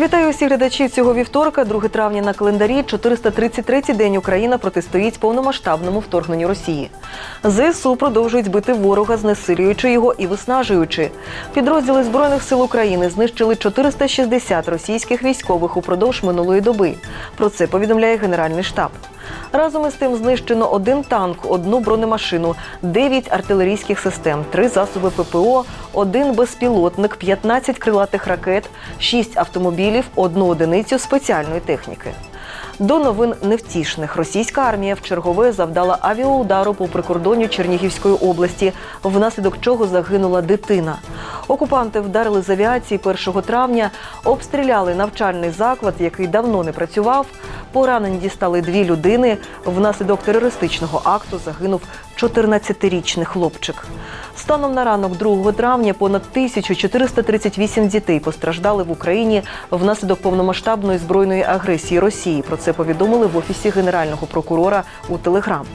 Вітаю усіх глядачів цього вівторка, 2 травня на календарі. 433-й день Україна протистоїть повномасштабному вторгненню Росії. ЗСУ продовжують бити ворога, знесилюючи його і виснажуючи. Підрозділи збройних сил України знищили 460 російських військових упродовж минулої доби. Про це повідомляє Генеральний штаб. Разом із тим знищено один танк, одну бронемашину, 9 артилерійських систем, 3 засоби ППО, один безпілотник, 15 крилатих ракет, 6 автомобілів, одну одиницю спеціальної техніки. До новин невтішних російська армія в чергове завдала авіаудару по прикордонню Чернігівської області, внаслідок чого загинула дитина. Окупанти вдарили з авіації 1 травня, обстріляли навчальний заклад, який давно не працював. Поранені дістали дві людини. Внаслідок терористичного акту загинув 14-річний хлопчик. Станом на ранок 2 травня понад 1438 дітей постраждали в Україні внаслідок повномасштабної збройної агресії Росії. Про це повідомили в офісі генерального прокурора у Телеграм.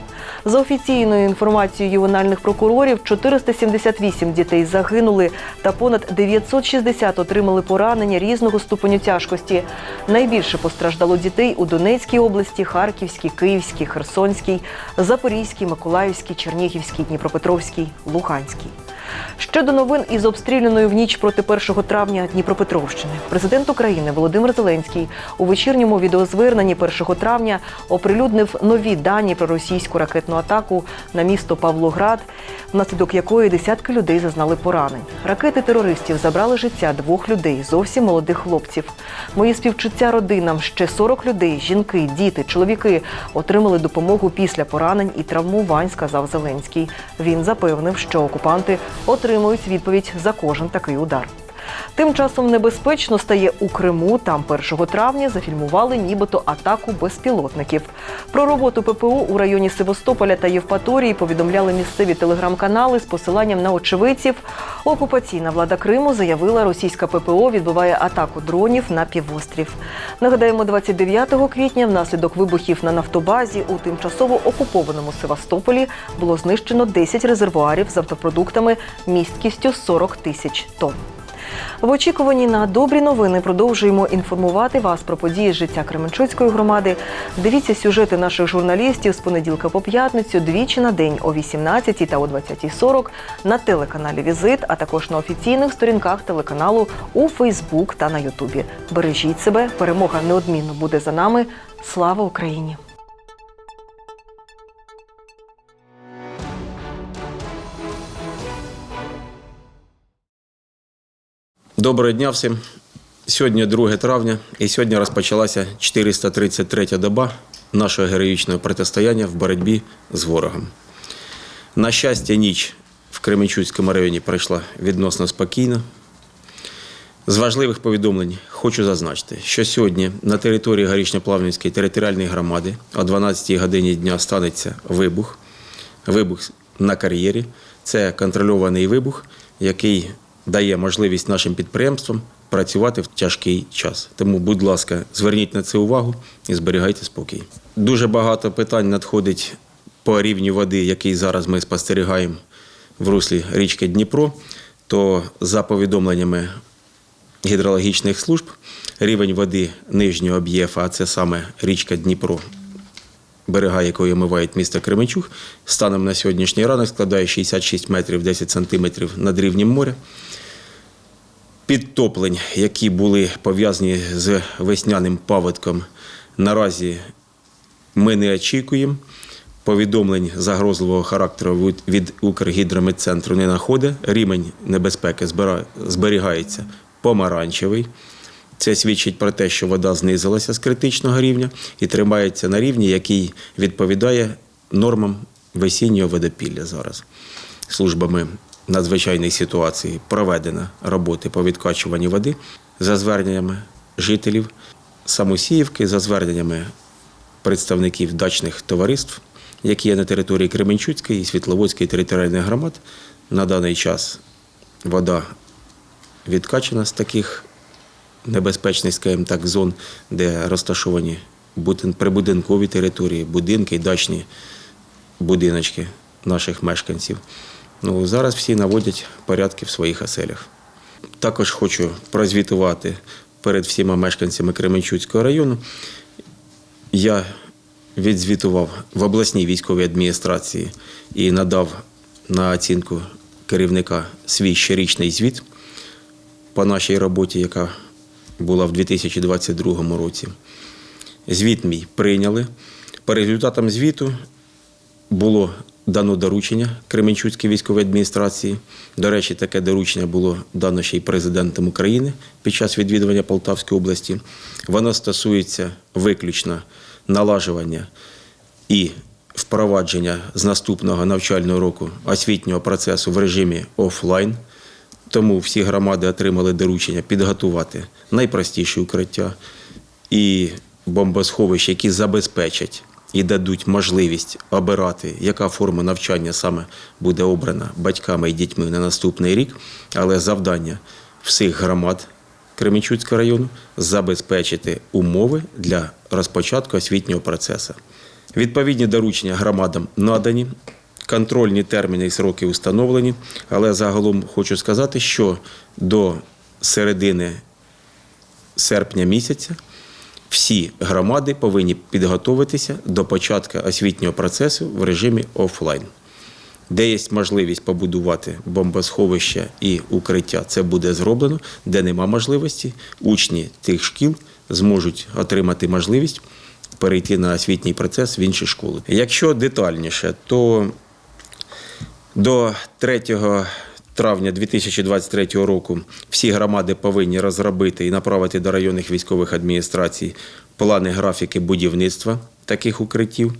За офіційною інформацією ювенальних прокурорів, 478 дітей загинули та понад 960 отримали поранення різного ступеню тяжкості. Найбільше постраждало дітей у Донецькій області, Харківській, Київській, Херсонській, Запорізькій, Миколаївській, Чернігівській, Дніпропетровській, Луганській. Щодо новин із обстріляною в ніч проти 1 травня Дніпропетровщини. Президент України Володимир Зеленський у вечірньому відеозверненні 1 травня оприлюднив нові дані про російську ракетну атаку на місто Павлоград, внаслідок якої десятки людей зазнали поранень. Ракети терористів забрали життя двох людей, зовсім молодих хлопців. Мої співчуття родинам ще 40 людей, жінки, діти, чоловіки отримали допомогу після поранень і травмувань, сказав Зеленський. Він запевнив, що окупанти отримують відповідь за кожен такий удар. Тим часом небезпечно стає у Криму. Там 1 травня зафільмували нібито атаку безпілотників. Про роботу ППО у районі Севастополя та Євпаторії повідомляли місцеві телеграм-канали з посиланням на очевидців. Окупаційна влада Криму заявила, російська ППО відбиває атаку дронів на півострів. Нагадаємо, 29 квітня внаслідок вибухів на нафтобазі у тимчасово окупованому Севастополі було знищено 10 резервуарів з автопродуктами місткістю 40 тисяч тонн. В очікуванні на добрі новини продовжуємо інформувати вас про події життя Кременчуцької громади. Дивіться сюжети наших журналістів з понеділка по п'ятницю двічі на день о 18 та о 20.40 на телеканалі Візит, а також на офіційних сторінках телеканалу у Фейсбук та на Ютубі. Бережіть себе, перемога неодмінно буде за нами. Слава Україні! Доброго дня всім. Сьогодні 2 травня, і сьогодні розпочалася 433 доба нашого героїчного протистояння в боротьбі з ворогом. На щастя, ніч в Кременчуцькому районі пройшла відносно спокійно. З важливих повідомлень хочу зазначити, що сьогодні на території Горішньоплавнівської територіальної громади о 12-й годині дня станеться вибух. Вибух на кар'єрі. Це контрольований вибух, який дає можливість нашим підприємствам працювати в тяжкий час. Тому, будь ласка, зверніть на це увагу і зберігайте спокій. Дуже багато питань надходить по рівню води, який зараз ми спостерігаємо в руслі річки Дніпро. То за повідомленнями гідрологічних служб, рівень води нижнього об'єфа, а це саме річка Дніпро, берега якої омивають місто Кременчуг, станом на сьогоднішній ранок складає 66 метрів 10 сантиметрів над рівнем моря. Підтоплень, які були пов'язані з весняним паводком, наразі ми не очікуємо. Повідомлень загрозливого характеру від- від Укргідрометцентру не находить. Рівень небезпеки зберігається помаранчевий. Це свідчить про те, що вода знизилася з критичного рівня і тримається на рівні, який відповідає нормам весіннього водопілля зараз. Службами надзвичайних ситуацій проведено роботи по відкачуванню води за зверненнями жителів Самосіївки, за зверненнями представників дачних товариств, які є на території Кременчуцької і Світловодської територіальних громад. На даний час вода відкачана з таких небезпечних, скажімо так, зон, де розташовані прибудинкові території, будинки, дачні будиночки наших мешканців. Ну, зараз всі наводять порядки в своїх оселях. Також хочу прозвітувати перед всіма мешканцями Кременчуцького району я відзвітував в обласній військовій адміністрації і надав на оцінку керівника свій щорічний звіт по нашій роботі, яка була в 2022 році. Звіт мій прийняли. По результатам звіту було дано доручення Кременчуцькій військовій адміністрації. До речі, таке доручення було дано ще й президентом України під час відвідування Полтавської області. Воно стосується виключно налажування і впровадження з наступного навчального року освітнього процесу в режимі офлайн. Тому всі громади отримали доручення підготувати найпростіші укриття і бомбосховища, які забезпечать і дадуть можливість обирати, яка форма навчання саме буде обрана батьками і дітьми на наступний рік. Але завдання всіх громад Кременчуцького району забезпечити умови для розпочатку освітнього процесу. Відповідні доручення громадам надані, контрольні терміни і сроки установлені, але загалом хочу сказати, що до середини серпня місяця всі громади повинні підготуватися до початку освітнього процесу в режимі офлайн. Де є можливість побудувати бомбосховища і укриття, це буде зроблено. Де нема можливості, учні тих шкіл зможуть отримати можливість перейти на освітній процес в інші школи. Якщо детальніше, то до 3 травня 2023 року всі громади повинні розробити і направити до районних військових адміністрацій плани графіки будівництва таких укриттів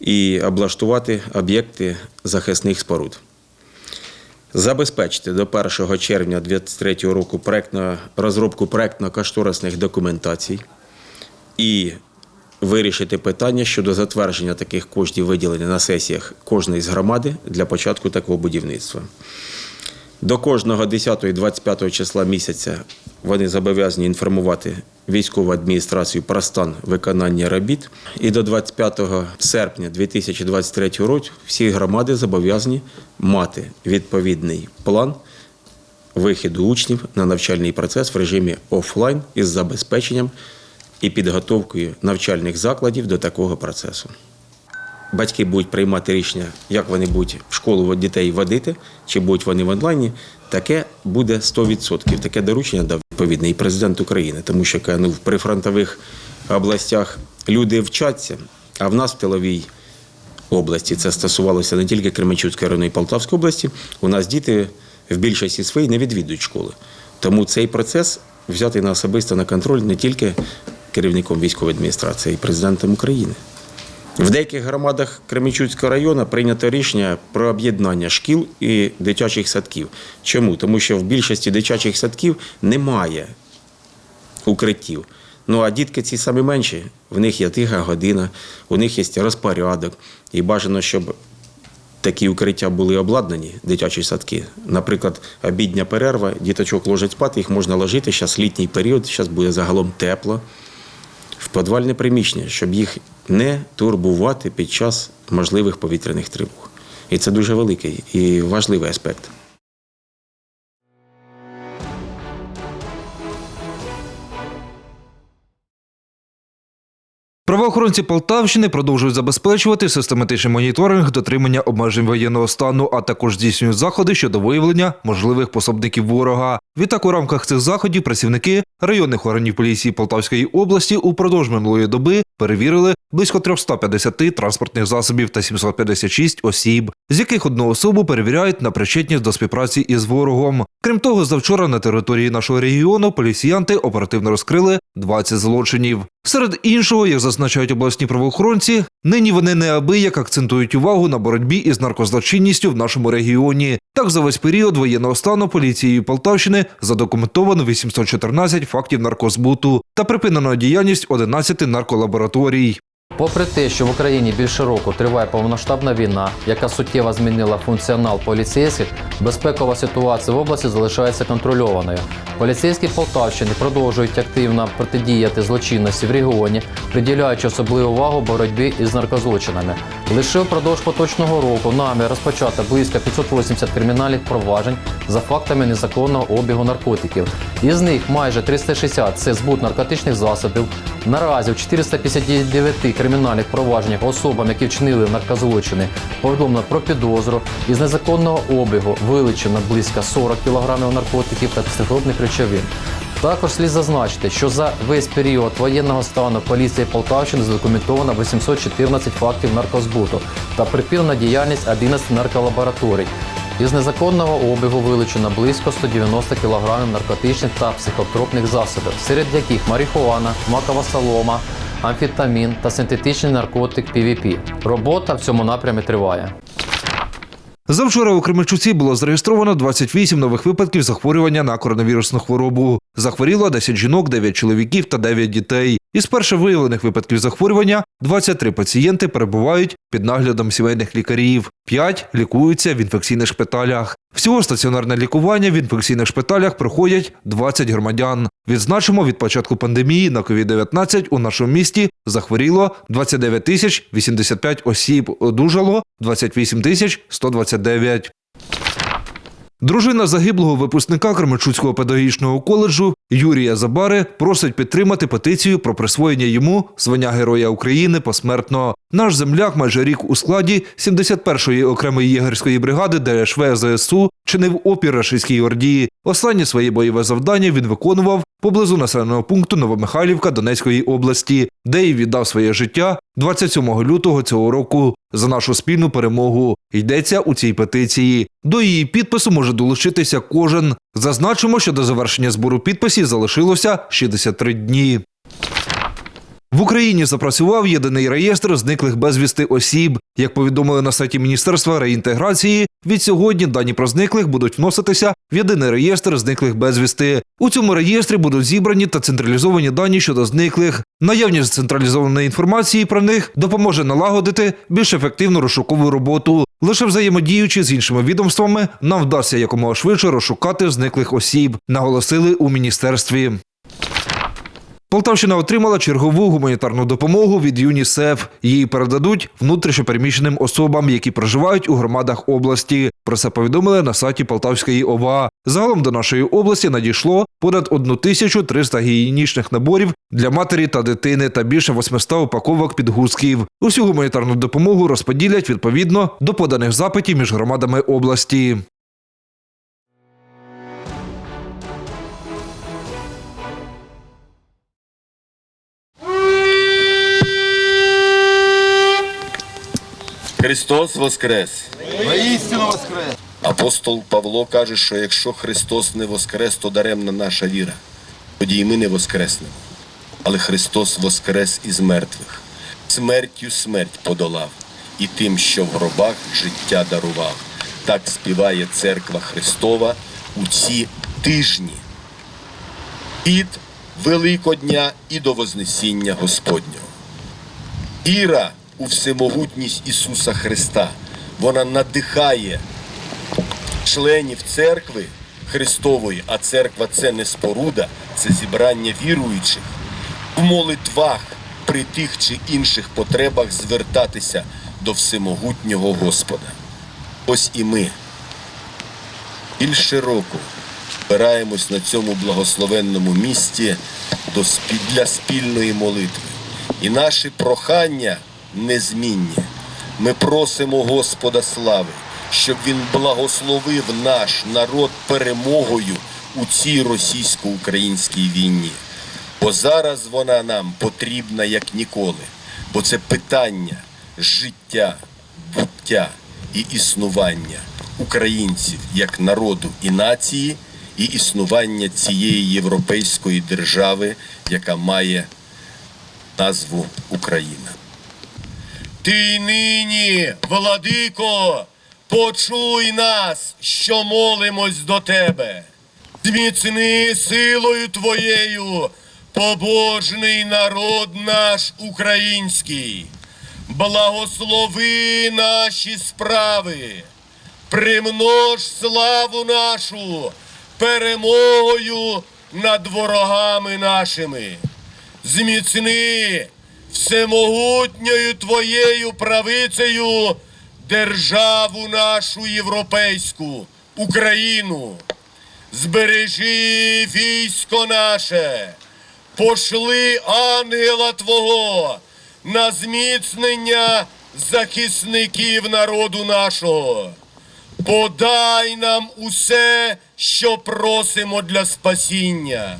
і облаштувати об'єкти захисних споруд. Забезпечити до 1 червня 2023 року проектно, розробку проектно-кошторисних документацій і вирішити питання щодо затвердження таких коштів виділення на сесіях кожної з громади для початку такого будівництва. До кожного 10 і 25 числа місяця вони зобов'язані інформувати військову адміністрацію про стан виконання робіт. І до 25 серпня 2023 року всі громади зобов'язані мати відповідний план вихіду учнів на навчальний процес в режимі офлайн із забезпеченням і підготовкою навчальних закладів до такого процесу. Батьки будуть приймати рішення, як вони будуть в школу дітей водити, чи будуть вони в онлайні. Таке буде 100%. Таке доручення дав відповідний президент України, тому що ну, в прифронтових областях люди вчаться, а в нас в тиловій області це стосувалося не тільки Кременчуцької району і Полтавської області. У нас діти в більшості своїй не відвідують школи. Тому цей процес взятий на особисто на контроль не тільки керівником військової адміністрації, й президентом України. В деяких громадах Кременчуцького району прийнято рішення про об'єднання шкіл і дитячих садків. Чому? Тому що в більшості дитячих садків немає укриттів. Ну а дітки ці самі менші, в них є тиха година, у них є розпорядок. І бажано, щоб такі укриття були обладнані, дитячі садки. Наприклад, обідня перерва, діточок ложать спати, їх можна ложити. Зараз літній період, зараз буде загалом тепло в підвальне приміщення, щоб їх не турбувати під час можливих повітряних тривог. І це дуже великий і важливий аспект. Правоохоронці Полтавщини продовжують забезпечувати систематичний моніторинг дотримання обмежень воєнного стану, а також здійснюють заходи щодо виявлення можливих пособників ворога. Відтак, у рамках цих заходів працівники районних органів поліції Полтавської області упродовж минулої доби перевірили близько 350 транспортних засобів та 756 осіб, з яких одну особу перевіряють на причетність до співпраці із ворогом. Крім того, завчора на території нашого регіону поліціянти оперативно розкрили 20 злочинів. Серед іншого, як зазначають обласні правоохоронці, нині вони неабияк акцентують увагу на боротьбі із наркозлочинністю в нашому регіоні. Так, за весь період воєнного стану поліцією Полтавщини задокументовано 814 фактів наркозбуту та припинено діяльність 11 нарколабораторій. Попри те, що в Україні більше року триває повномасштабна війна, яка суттєво змінила функціонал поліцейських, безпекова ситуація в області залишається контрольованою. Поліцейські Полтавщини продовжують активно протидіяти злочинності в регіоні, приділяючи особливу увагу боротьбі із наркозлочинами. Лише впродовж поточного року нами розпочато близько 580 кримінальних проваджень за фактами незаконного обігу наркотиків. Із них майже 360 – це збут наркотичних засобів. Наразі в 459 кримінальних провадженнях особам, які вчинили наркозлочини, повідомлено про підозру. Із незаконного обігу вилучено близько 40 кг наркотиків та психотропних речовин. Також слід зазначити, що за весь період воєнного стану поліції Полтавщини задокументовано 814 фактів наркозбуту та припинена діяльність 11 нарколабораторій. Із незаконного обігу вилучено близько 190 кг наркотичних та психотропних засобів, серед яких марихуана, макова солома, амфетамін та синтетичний наркотик PVP. Робота в цьому напрямі триває. Завчора у Кременчуці було зареєстровано 28 нових випадків захворювання на коронавірусну хворобу. Захворіло 10 жінок, 9 чоловіків та 9 дітей. Із перше виявлених випадків захворювання 23 пацієнти перебувають під наглядом сімейних лікарів, 5 лікуються в інфекційних шпиталях. Всього стаціонарне лікування в інфекційних шпиталях проходять 20 громадян. Відзначимо, від початку пандемії на COVID-19 у нашому місті захворіло 29 тисяч 85 осіб, одужало 28 тисяч 129. Дружина загиблого випускника Кременчуцького педагогічного коледжу Юрія Забари просить підтримати петицію про присвоєння йому звання Героя України посмертно. Наш земляк майже рік у складі 71-ї окремої єгерської бригади ДШВ ЗСУ чинив опір рашистській орді. Останнє своє бойове завдання він виконував поблизу населеного пункту Новомихайлівка Донецької області, де й віддав своє життя 27 лютого цього року за нашу спільну перемогу. Йдеться у цій петиції. До її підпису може долучитися кожен. Зазначимо, що до завершення збору підписів залишилося 63 дні. В Україні запрацював єдиний реєстр зниклих безвісти осіб. Як повідомили на сайті Міністерства реінтеграції, від сьогодні дані про зниклих будуть вноситися в єдиний реєстр зниклих безвісти. У цьому реєстрі будуть зібрані та централізовані дані щодо зниклих. Наявність централізованої інформації про них допоможе налагодити більш ефективну розшукову роботу. Лише взаємодіючи з іншими відомствами, нам вдасться якомога швидше розшукати зниклих осіб, наголосили у міністерстві. Полтавщина отримала чергову гуманітарну допомогу від ЮНІСЕФ. Її передадуть внутрішньопереміщеним особам, які проживають у громадах області. Про це повідомили на сайті Полтавської ОВА. Загалом до нашої області надійшло понад 1300 гігієнічних наборів для матері та дитини та більше 800 упаковок підгузків. Усю гуманітарну допомогу розподілять відповідно до поданих запитів між громадами області. Христос Воскрес! Воістину воскрес! Апостол Павло каже, що якщо Христос не воскрес, то даремна наша віра. Тоді і ми не воскреснемо. Але Христос воскрес із мертвих, смертю смерть подолав, і тим, що в гробах життя дарував. Так співає церква Христова у ці тижні. Від Великодня і до Вознесіння Господнього. Віра у всемогутність Ісуса Христа. Вона надихає членів церкви Христової, а церква це не споруда, це зібрання віруючих в молитвах при тих чи інших потребах звертатися до всемогутнього Господа. Ось і ми більше року збираємось на цьому благословенному місці для спільної молитви. І наші прохання незмінні. Ми просимо Господа слави, щоб Він благословив наш народ перемогою у цій російсько-українській війні. Бо зараз вона нам потрібна як ніколи, бо це питання життя, буття і існування українців як народу і нації, і існування цієї європейської держави, яка має назву Україна. Ти нині, владико, почуй нас, що молимось до тебе. Зміцни силою твоєю побожний народ наш український. Благослови наші справи, примнож славу нашу перемогою над ворогами нашими. Зміцни всемогутньою твоєю правицею державу нашу європейську, Україну. Збережи військо наше, пошли ангела Твого на зміцнення захисників народу нашого. Подай нам усе, що просимо для спасіння.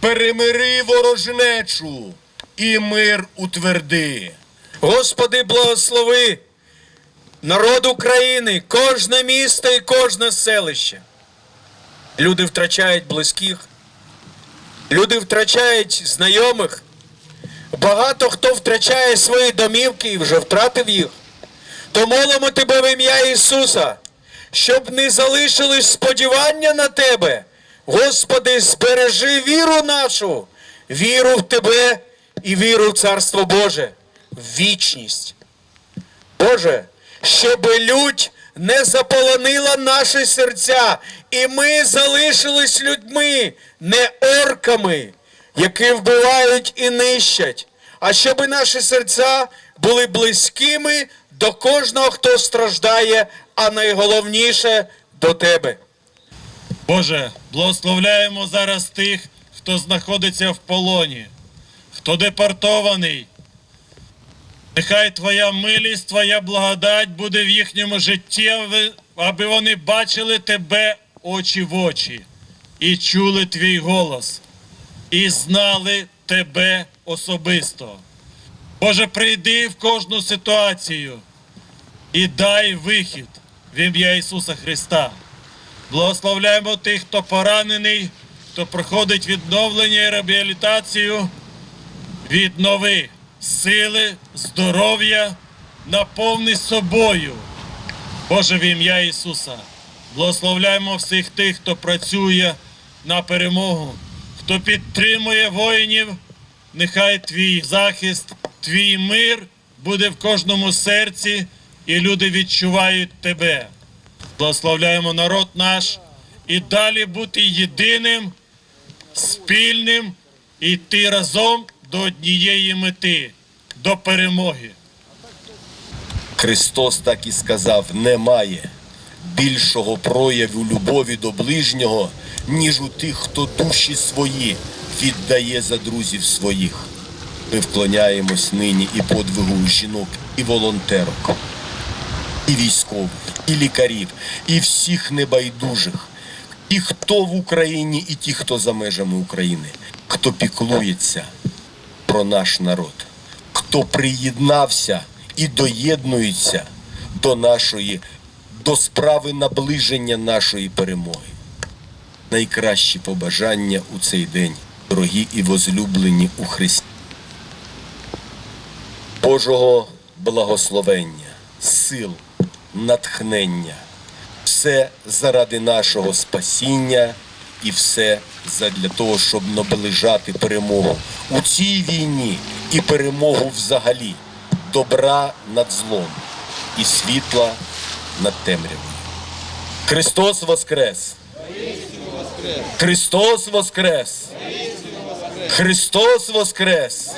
Перемири ворожнечу і мир утверди. Господи, благослови народ України, кожне місто і кожне селище. Люди втрачають близьких, люди втрачають знайомих. Багато хто втрачає свої домівки і вже втратив їх. То молимо тебе в ім'я Ісуса, щоб не залишились сподівання на Тебе. Господи, збережи віру нашу, віру в Тебе і віру в Царство Боже, в вічність. Боже, щоб лють не заполонила наші серця, і ми залишились людьми, не орками, які вбивають і нищать, а щоб наші серця були близькими до кожного, хто страждає, а найголовніше до тебе. Боже, благословляємо зараз тих, хто знаходиться в полоні, хто депортований. Нехай Твоя милість, Твоя благодать буде в їхньому житті, аби вони бачили Тебе очі в очі і чули Твій голос, і знали Тебе особисто. Боже, прийди в кожну ситуацію і дай вихід в ім'я Ісуса Христа. Благословляємо тих, хто поранений, хто проходить відновлення і реабілітацію. Віднови сили, здоров'я, наповни собою. Боже, в ім'я Ісуса. Благословляємо всіх тих, хто працює на перемогу, хто підтримує воїнів. Нехай твій захист, твій мир буде в кожному серці, і люди відчувають тебе. Благословляємо народ наш і далі бути єдиним, спільним і йти разом до однієї мети, до перемоги. Христос так і сказав: немає більшого прояву любові до ближнього, ніж у тих, хто душі свої віддає за друзів своїх. Ми вклоняємось нині і подвигу жінок, і волонтерок, і військових, і лікарів, і всіх небайдужих, ті, хто в Україні, і ті, хто за межами України, хто піклується про наш народ, хто приєднався і доєднується до нашої, до справи наближення нашої перемоги. Найкращі побажання у цей день, дорогі і возлюблені у Христі. Божого благословення, сил, натхнення, все заради нашого спасіння і все задля того, щоб наближати перемогу у цій війні і перемогу взагалі, добра над злом і світла над темрявою. Христос Воскрес! Христос Воскрес! Христос Воскрес!